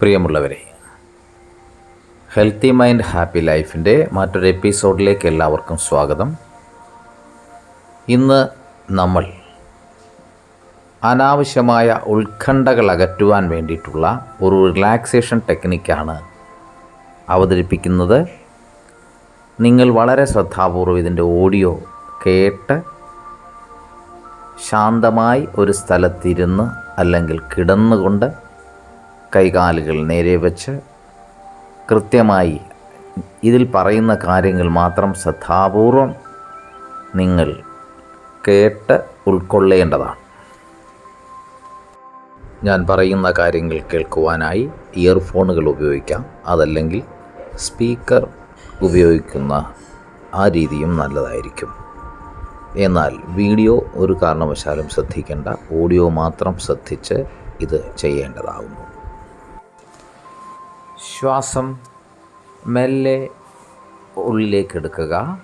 പ്രിയമുള്ളവരെ healthy mind happy ലൈഫിന്റെ മറ്റൊരു എപ്പിസോഡിലേക്ക് എല്ലാവർക്കും സ്വാഗതം. ഇന്ന് നമ്മൾ അനാവശ്യമായ ഉത്കണ്ഠകൾ അകറ്റുവാൻ വേണ്ടിയിട്ടുള്ള ഒരു റിലാക്സേഷൻ ടെക്നിക്കാണ് അവതരിപ്പിക്കുന്നത്. നിങ്ങൾ വളരെ ശ്രദ്ധാപൂർവം ഇതിന്റെ ഓഡിയോ കേട്ട് ശാന്തമായി ഒരു സ്ഥലത്തിരുന്ന് അല്ലെങ്കിൽ കിടന്നുകൊണ്ട് കൈകാലുകൾ നേരെ വെച്ച് കൃത്യമായി ഇതിൽ പറയുന്ന കാര്യങ്ങൾ മാത്രം ശ്രദ്ധാപൂർവം നിങ്ങൾ കേട്ട് ഉൾക്കൊള്ളേണ്ടതാണ്. ഞാൻ പറയുന്ന കാര്യങ്ങൾ കേൾക്കുവാനായി ഇയർഫോണുകൾ ഉപയോഗിക്കാം. അതല്ലെങ്കിൽ സ്പീക്കർ ഉപയോഗിക്കുന്ന ആ രീതിയും നല്ലതായിരിക്കും. എന്നാൽ വീഡിയോ ഒരു കാരണവശാലും ശ്രദ്ധിക്കേണ്ട ഓഡിയോ മാത്രം ശ്രദ്ധിച്ച് ഇത് ചെയ്യേണ്ടതാകുന്നു ശ്വാസം മെല്ലെ ഉള്ളിലേക്ക് എടുക്കുക.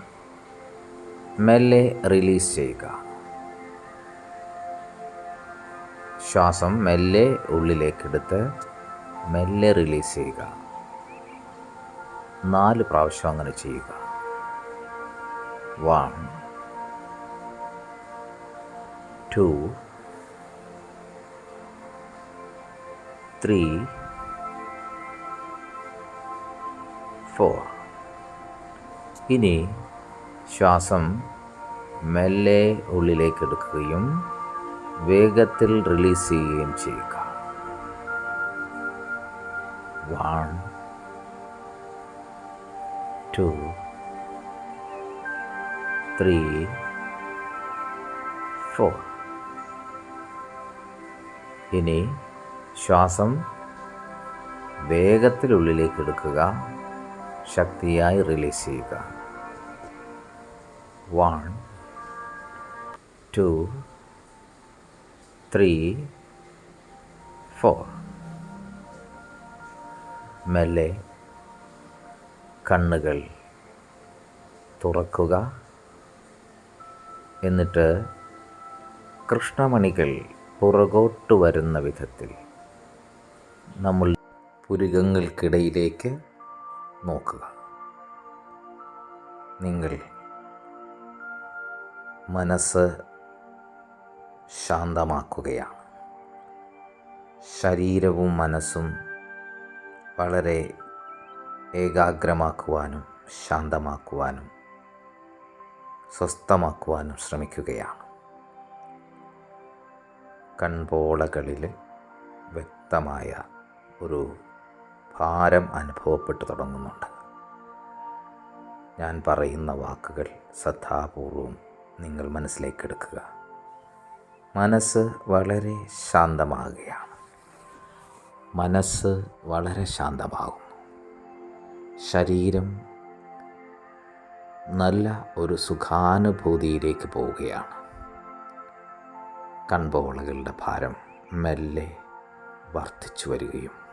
മെല്ലെ റിലീസ് ചെയ്യുക. ശ്വാസം മെല്ലെ ഉള്ളിലേക്കെടുത്ത് മെല്ലെ റിലീസ് ചെയ്യുക. നാല് പ്രാവശ്യം അങ്ങനെ ചെയ്യുക. വൺ ടു ത്രീ ഫോർ ഇനി ശ്വാസം മെല്ലെ ഉള്ളിലേക്ക് എടുക്കുകയും വേഗത്തിൽ റിലീസ് ചെയ്യുകയും ചെയ്യുക. വൺ ടു ത്രീ ഫോർ ഇനി ശ്വാസം വേഗത്തിൽ ഉള്ളിലേക്ക് എടുക്കുക ശക്തിയായി റിലീസ് ചെയ്യുക. വൺ ടു ത്രീ ഫോർ മെല്ലെ കണ്ണുകൾ തുറക്കുക. എന്നിട്ട് കൃഷ്ണമണികൾ പുറകോട്ട് വരുന്ന വിധത്തിൽ നമ്മൾ പുരുകങ്ങൾക്കിടയിലേക്ക് നോക്കുക. നിങ്ങൾ മനസ്സ് ശാന്തമാക്കുകയാണ്. ശരീരവും മനസ്സും വളരെ ഏകാഗ്രമാക്കുവാനും ശാന്തമാക്കുവാനും സ്വസ്ഥമാക്കുവാനും ശ്രമിക്കുകയാണ്. കൺപോളകളിൽ വ്യക്തമായ ഒരു ഭാരം അനുഭവപ്പെട്ടു തുടങ്ങുന്നുണ്ട്. ഞാൻ പറയുന്ന വാക്കുകൾ ശ്രദ്ധാപൂർവം നിങ്ങൾ മനസ്സിലേക്കെടുക്കുക മനസ്സ് വളരെ ശാന്തമാകുകയാണ്. മനസ്സ് വളരെ ശാന്തമാകുന്നു. ശരീരം നല്ല ഒരു സുഖാനുഭൂതിയിലേക്ക് പോവുകയാണ്. കൺപോളകളുടെ ഭാരം മെല്ലെ വർദ്ധിച്ചു വരികയും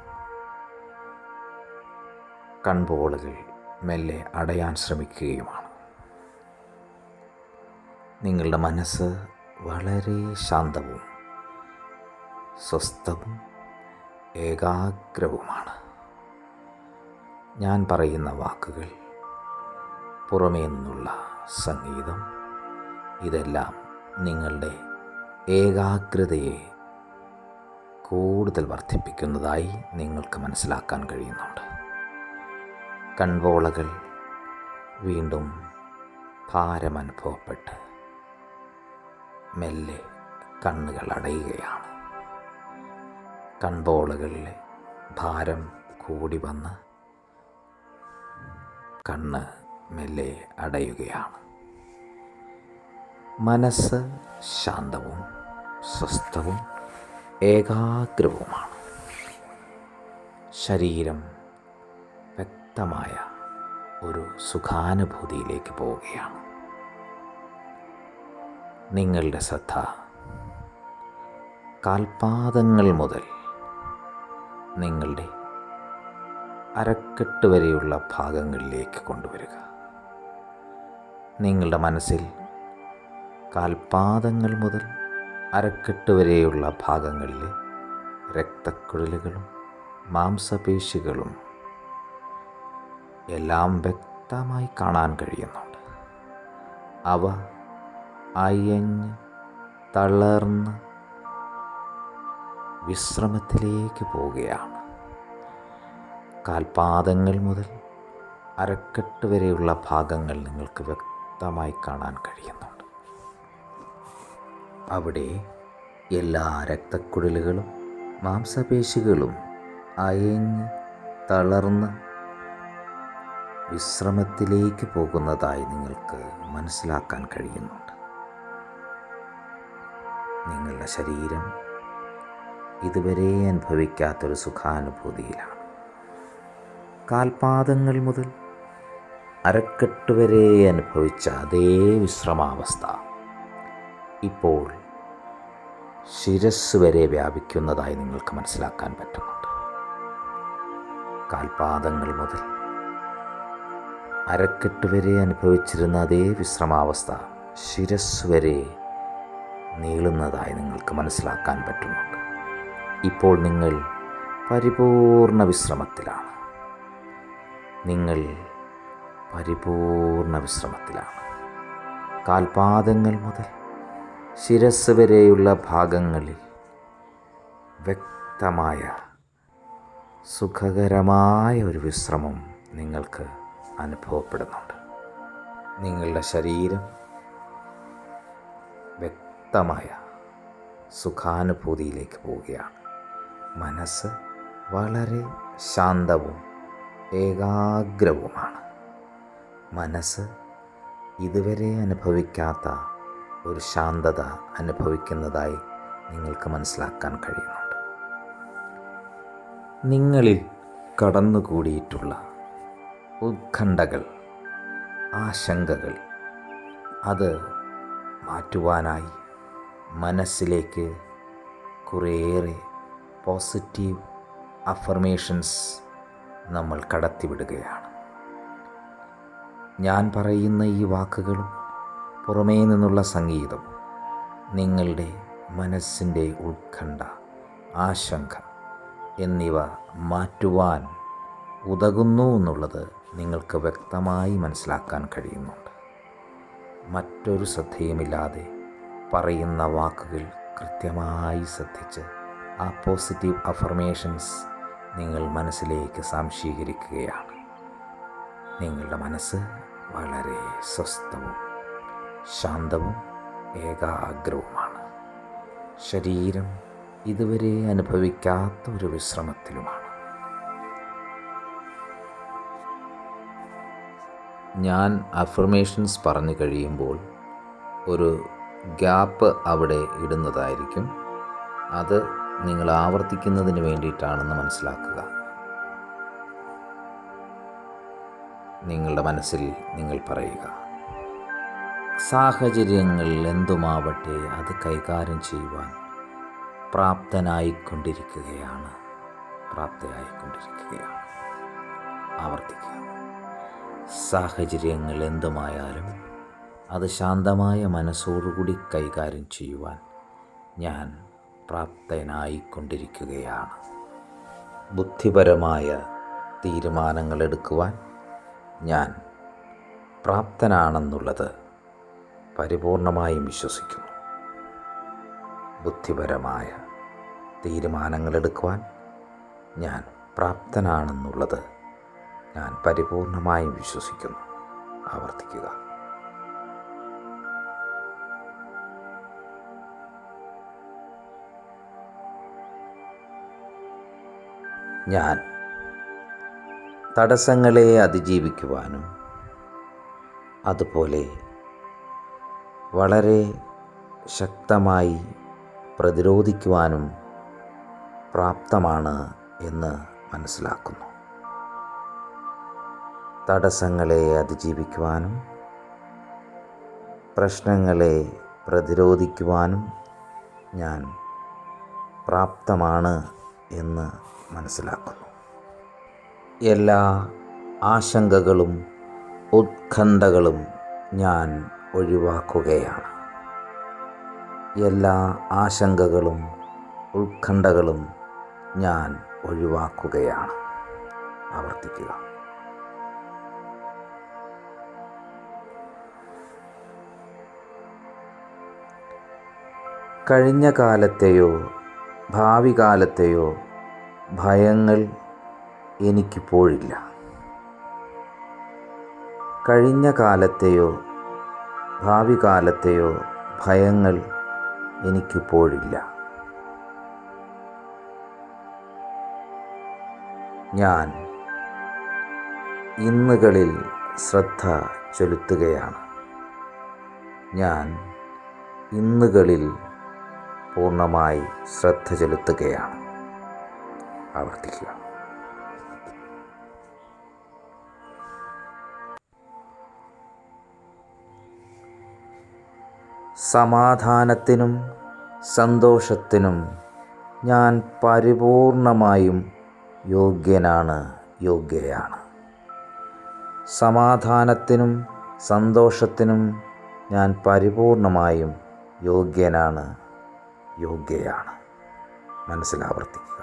കൺപോളുകൾ മെല്ലെ അടയാൻ ശ്രമിക്കുകയുമാണ്. നിങ്ങളുടെ മനസ്സ് വളരെ ശാന്തവും സ്വസ്ഥവും ഏകാഗ്രവുമാണ്. ഞാൻ പറയുന്ന വാക്കുകൾ പുറമേ നിന്നുള്ള സംഗീതം ഇതെല്ലാം നിങ്ങളുടെ ഏകാഗ്രതയെ കൂടുതൽ വർദ്ധിപ്പിക്കുന്നതായി നിങ്ങൾക്ക് മനസ്സിലാക്കാൻ കഴിയുന്നുണ്ട്. കൺപോളകൾ വീണ്ടും ഭാരമനുഭവപ്പെട്ട് മെല്ലെ കണ്ണുകൾ അടയുകയാണ്. കൺപോളകളിലെ ഭാരം കൂടി വന്ന് കണ്ണ് മെല്ലെ അടയുകയാണ്. മനസ്സ് ശാന്തവും സ്വസ്ഥവും ഏകാഗ്രവുമാണ്. ശരീരം വ്യക്തമായ ഒരു സുഖാനുഭൂതിയിലേക്ക് പോവുകയാണ്. നിങ്ങളുടെ ശ്രദ്ധ കാൽപാദങ്ങൾ മുതൽ നിങ്ങളുടെ അരക്കെട്ട് വരെയുള്ള ഭാഗങ്ങളിലേക്ക് കൊണ്ടുവരിക. നിങ്ങളുടെ മനസ്സിൽ കാൽപാദങ്ങൾ മുതൽ അരക്കെട്ട് വരെയുള്ള ഭാഗങ്ങളിൽ രക്തക്കുഴലുകളും മാംസപേശികളും എല്ലാം വ്യക്തമായി കാണാൻ കഴിയുന്നുണ്ട്. അവ അയഞ്ഞ് തളർന്ന് വിശ്രമത്തിലേക്ക് പോവുകയാണ്. കാൽപാദങ്ങൾ മുതൽ അരക്കെട്ട് വരെയുള്ള ഭാഗങ്ങൾ നിങ്ങൾക്ക് വ്യക്തമായി കാണാൻ കഴിയുന്നുണ്ട്. അവിടെ എല്ലാ രക്തക്കുഴലുകളും മാംസപേശികളും അയഞ്ഞ് തളർന്ന് വിശ്രമത്തിലേക്ക് പോകുന്നതായി നിങ്ങൾക്ക് മനസ്സിലാക്കാൻ കഴിയുന്നുണ്ട്. നിങ്ങളുടെ ശരീരം ഇതുവരെ അനുഭവിക്കാത്തൊരു സുഖാനുഭൂതിയിലാണ്. കാൽപാദങ്ങൾ മുതൽ അരക്കെട്ട് വരെ അനുഭവിച്ച അതേ വിശ്രമാവസ്ഥ ഇപ്പോൾ ശിരസ് വരെ വ്യാപിക്കുന്നതായി നിങ്ങൾക്ക് മനസ്സിലാക്കാൻ പറ്റുന്നുണ്ട്. കാൽപാദങ്ങൾ മുതൽ അരക്കെട്ട് വരെ അനുഭവിച്ചിരുന്ന അതേ വിശ്രമാവസ്ഥ ശിരസ് വരെ നീളുന്നതായി നിങ്ങൾക്ക് മനസ്സിലാക്കാൻ പറ്റുന്നുണ്ട്. ഇപ്പോൾ നിങ്ങൾ പരിപൂർണ വിശ്രമത്തിലാണ്. നിങ്ങൾ പരിപൂർണ വിശ്രമത്തിലാണ്. കാൽപാദങ്ങൾ മുതൽ ശിരസ് വരെയുള്ള ഭാഗങ്ങളിൽ വ്യക്തമായ സുഖകരമായ ഒരു വിശ്രമം നിങ്ങൾക്ക് അനുഭവപ്പെടുന്നുണ്ട്. നിങ്ങളുടെ ശരീരം വ്യക്തമായ സുഖാനുഭൂതിയിലേക്ക് പോവുകയാണ്. മനസ്സ് വളരെ ശാന്തവും ഏകാഗ്രവുമാണ്. മനസ്സ് ഇതുവരെ അനുഭവിക്കാത്ത ഒരു ശാന്തത അനുഭവിക്കുന്നതായി നിങ്ങൾക്ക് മനസ്സിലാക്കാൻ കഴിയുന്നുണ്ട്. നിങ്ങളിൽ കടന്നുകൂടിയിട്ടുള്ള ഉത്കണ്ഠകൾ ആശങ്കകൾ അത് മാറ്റുവാനായി മനസ്സിലേക്ക് കുറേയേറെ പോസിറ്റീവ് അഫർമേഷൻസ് നമ്മൾ കടത്തിവിടുകയാണ്. ഞാൻ പറയുന്ന ഈ വാക്കുകളും പുറമേ നിന്നുള്ള സംഗീതം നിങ്ങളുടെ മനസ്സിന്റെ ഉത്കണ്ഠ ആശങ്ക എന്നിവ മാറ്റുവാൻ ഉതകുന്നു എന്നുള്ളത് നിങ്ങൾക്ക് വ്യക്തമായി മനസ്സിലാക്കാൻ കഴിയുന്നുണ്ട്. മറ്റൊരു ശ്രദ്ധയുമില്ലാതെ പറയുന്ന വാക്കുകൾ കൃത്യമായി ശ്രദ്ധിച്ച് ആ പോസിറ്റീവ് അഫർമേഷൻസ് നിങ്ങൾ മനസ്സിലേക്ക് സംശീകരിക്കുകയാണ്. നിങ്ങളുടെ മനസ്സ് വളരെ സ്വസ്ഥവും ശാന്തവും ഏകാഗ്രവുമാണ്. ശരീരം ഇതുവരെ അനുഭവിക്കാത്ത ഒരു വിശ്രമത്തിലുമാണ്. ഞാൻ അഫർമേഷൻസ് പറഞ്ഞു കഴിയുമ്പോൾ ഒരു ഗ്യാപ്പ് അവിടെ ഇടുന്നതായിരിക്കും. അത് നിങ്ങൾ ആവർത്തിക്കുന്നതിന് വേണ്ടിയിട്ടാണെന്ന് മനസ്സിലാക്കുക. നിങ്ങളുടെ മനസ്സിൽ നിങ്ങൾ പറയുക സാഹചര്യങ്ങൾ എന്തുമാവട്ടെ അത് കൈകാര്യം ചെയ്യുവാൻ പ്രാപ്തനായിക്കൊണ്ടിരിക്കുകയാണ് പ്രാപ്തയായിക്കൊണ്ടിരിക്കുകയാണ്. ആവർത്തിക്കുക. സാഹചര്യങ്ങൾ എന്തുമായാലും അത് ശാന്തമായ മനസ്സോടുകൂടി കൈകാര്യം ചെയ്യുവാൻ ഞാൻ പ്രാപ്തനായിക്കൊണ്ടിരിക്കുകയാണ്. ബുദ്ധിപരമായ തീരുമാനങ്ങൾ എടുക്കുവാൻ ഞാൻ പ്രാപ്തനാണെന്നുള്ളത് പരിപൂർണമായും വിശ്വസിക്കുന്നു. ബുദ്ധിപരമായ തീരുമാനങ്ങൾ എടുക്കുവാൻ ഞാൻ പ്രാപ്തനാണെന്നുള്ളത് ഞാൻ പരിപൂർണമായും വിശ്വസിക്കുന്നു. ആവർത്തിക്കുക. ഞാൻ തടസ്സങ്ങളെ അതിജീവിക്കുവാനും അതുപോലെ വളരെ ശക്തമായി പ്രതിരോധിക്കുവാനും പ്രാപ്തമാണ് എന്ന് മനസ്സിലാക്കുന്നു. തടസ്സങ്ങളെ അതിജീവിക്കുവാനും പ്രശ്നങ്ങളെ പ്രതിരോധിക്കുവാനും ഞാൻ പ്രാപ്തമാണ് എന്ന് മനസ്സിലാക്കുന്നു. എല്ലാ ആശങ്കകളും ഉത്കണ്ഠകളും ഞാൻ ഒഴിവാക്കുകയാണ്. എല്ലാ ആശങ്കകളും ഉത്കണ്ഠകളും ഞാൻ ഒഴിവാക്കുകയാണ്. ആവർത്തിക്കുക. കഴിഞ്ഞ കാലത്തെയോ ഭാവി കാലത്തെയോ ഭയങ്ങൾ എനിക്കിപ്പോഴില്ല. കഴിഞ്ഞ കാലത്തെയോ ഭാവി കാലത്തെയോ ഭയങ്ങൾ എനിക്കിപ്പോഴില്ല. ഞാൻ ഇന്നുകളിൽ ശ്രദ്ധ ചെലുത്തുകയാണ്. ഞാൻ ഇന്നുകളിൽ പൂർണമായി ശ്രദ്ധ ചെലുത്തുകയാണ്. ആവർത്തിക്കുക. സമാധാനത്തിനും സന്തോഷത്തിനും ഞാൻ പരിപൂർണമായും യോഗ്യനാണ് യോഗ്യയാണ്. സമാധാനത്തിനും സന്തോഷത്തിനും ഞാൻ പരിപൂർണമായും യോഗ്യനാണ് യോഗ്യയാണ്. മനസ്സിലാവർത്തിക്കുക.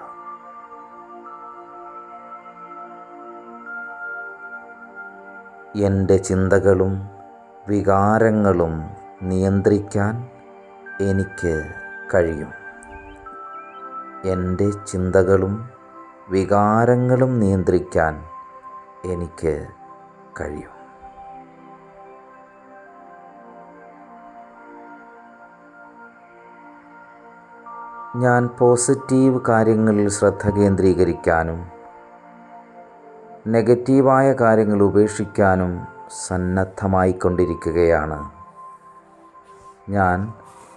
എന്റെ ചിന്തകളും വികാരങ്ങളും നിയന്ത്രിക്കാൻ എനിക്ക് കഴിയും. എന്റെ ചിന്തകളും വികാരങ്ങളും നിയന്ത്രിക്കാൻ എനിക്ക് കഴിയും. ഞാൻ പോസിറ്റീവ് കാര്യങ്ങളിൽ ശ്രദ്ധ കേന്ദ്രീകരിക്കാനും നെഗറ്റീവായ കാര്യങ്ങൾ ഉപേക്ഷിക്കാനും സന്നദ്ധമായിക്കൊണ്ടിരിക്കുകയാണ്. ഞാൻ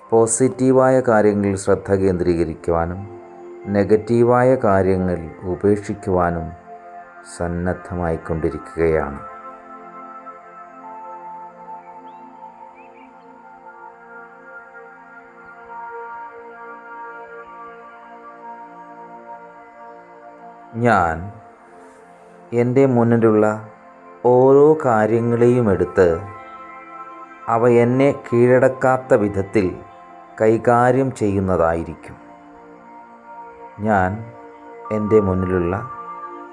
പോസിറ്റീവായ കാര്യങ്ങളിൽ ശ്രദ്ധ കേന്ദ്രീകരിക്കുവാനും നെഗറ്റീവായ കാര്യങ്ങൾ ഉപേക്ഷിക്കുവാനും സന്നദ്ധമായിക്കൊണ്ടിരിക്കുകയാണ്. ഞാൻ എന്റെ മുന്നിലുള്ള ഓരോ കാര്യങ്ങളെയും എടുത്ത് അവ എന്നെ കീഴടക്കാത്ത വിധത്തിൽ കൈകാര്യം ചെയ്യുന്നതായിരിക്കും. ഞാൻ എന്റെ മുന്നിലുള്ള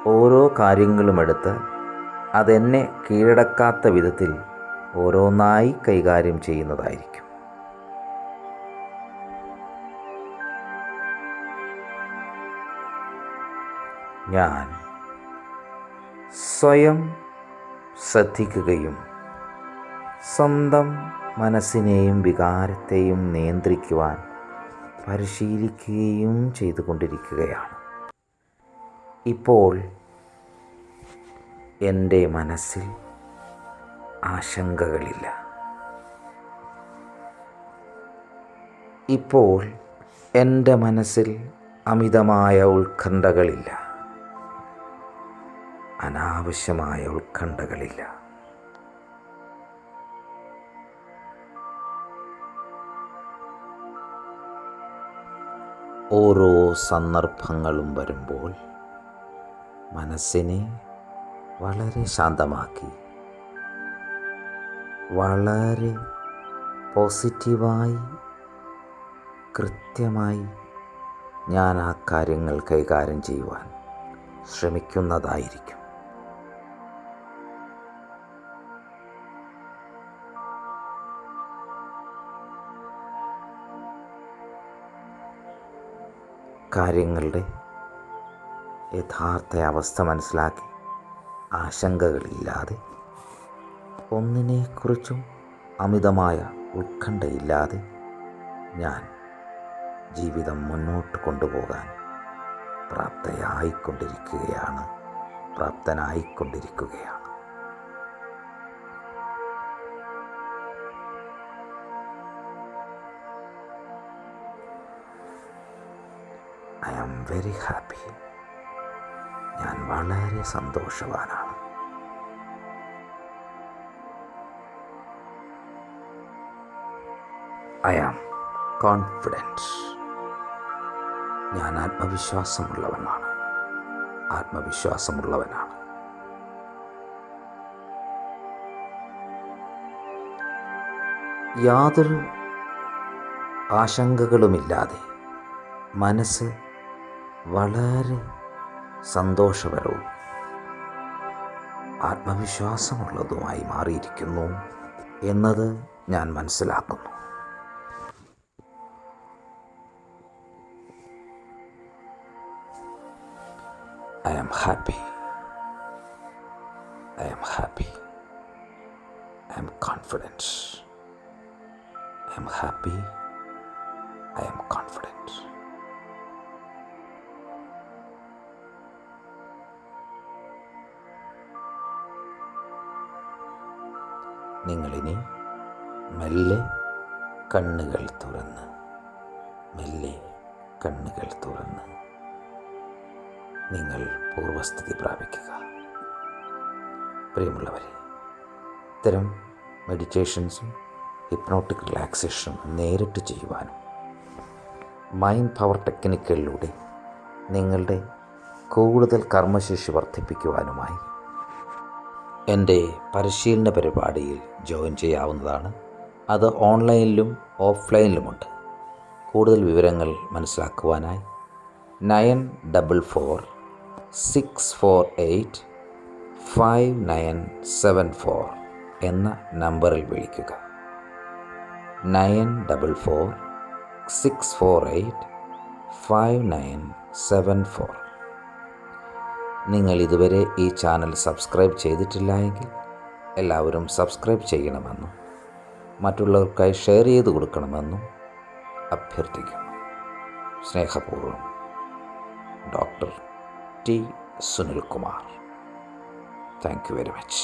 ഓരോ കാര്യങ്ങളുമെടുത്ത് അതെന്നെ കീഴടക്കാത്ത വിധത്തിൽ ഓരോന്നായി കൈകാര്യം ചെയ്യുന്നതായിരിക്കും. ഞാൻ സ്വയം ശ്രദ്ധിക്കുകയും സ്വന്തം മനസ്സിനെയും വികാരത്തെയും നിയന്ത്രിക്കുവാൻ പരിശീലിക്കുകയും ചെയ്തുകൊണ്ടിരിക്കുകയാണ്. ഇപ്പോൾ എന്റെ മനസ്സിൽ ആശങ്കകളില്ല. ഇപ്പോൾ എന്റെ മനസ്സിൽ അമിതമായ ഉത്കണ്ഠകളില്ല. അനാവശ്യമായ ഉത്കണ്ഠകളില്ല. ഓരോ സന്ദർഭങ്ങളും വരുമ്പോൾ മനസ്സിനെ വളരെ ശാന്തമാക്കി വളരെ പോസിറ്റീവായി കൃത്യമായി ഞാൻ ആ കാര്യങ്ങൾ കൈകാര്യം ചെയ്യുവാൻ ശ്രമിക്കുന്നതായിരിക്കും. കാര്യങ്ങളുടെ യഥാർത്ഥ അവസ്ഥ മനസ്സിലാക്കി ആശങ്കകളില്ലാതെ ഒന്നിനെക്കുറിച്ചും അമിതമായ ഉത്കണ്ഠയില്ലാതെ ഞാൻ ജീവിതം മുന്നോട്ട് കൊണ്ടുപോകാൻ പ്രാപ്തയായിക്കൊണ്ടിരിക്കുകയാണ് പ്രാപ്തനായിക്കൊണ്ടിരിക്കുകയാണ്. I am very happy. ഞാൻ വളരെ സന്തോഷവാനാണ്. I am confidence. ഞാൻ ആത്മവിശ്വാസമുള്ളവനാണ്. ആത്മവിശ്വാസമുള്ളവനാണ്. യാതൊരു ആശങ്കകളുമില്ലാതെ മനസ്സ് വളരെ സന്തോഷപരവും ആത്മവിശ്വാസമുള്ളതുമായി മാറിയിരിക്കുന്നു എന്നത് ഞാൻ മനസ്സിലാക്കുന്നു. I am happy I am happy I am confidence I am happy I am confident നിങ്ങളിനി മെല്ലെ കണ്ണുകൾ തുറന്ന് മെല്ലെ കണ്ണുകൾ തുറന്ന് നിങ്ങൾ പൂർവസ്ഥിതി പ്രാപിക്കുക. പ്രിയമുള്ളവരെ ഇത്തരം മെഡിറ്റേഷൻസും ഹിപ്നോട്ടിക് റിലാക്സേഷനും നേരിട്ട് ചെയ്യുവാനും മൈൻഡ് പവർ ടെക്നിക്കുകളിലൂടെ നിങ്ങളുടെ കൂടുതൽ കർമ്മശേഷി വർദ്ധിപ്പിക്കുവാനുമായി എന്റെ പരിശീലന പരിപാടിയിൽ ജോയിൻ ചെയ്യാവുന്നതാണ്. അത് ഓൺലൈനിലും ഓഫ്ലൈനിലുമുണ്ട്. കൂടുതൽ വിവരങ്ങൾ മനസ്സിലാക്കുവാനായി nine double four six four eight five nine seven four എന്ന നമ്പറിൽ വിളിക്കുക. Nine double four six four eight five nine seven four നിങ്ങൾ ഇതുവരെ ഈ ചാനൽ സബ്സ്ക്രൈബ് ചെയ്തിട്ടില്ല എങ്കിൽ എല്ലാവരും സബ്സ്ക്രൈബ് ചെയ്യണമെന്നും മറ്റുള്ളവർക്കായി ഷെയർ ചെയ്ത് കൊടുക്കണമെന്നും അഭ്യർത്ഥിക്കുന്നു. സ്നേഹപൂർവം doctor T Sunilkumar. Thank you very much.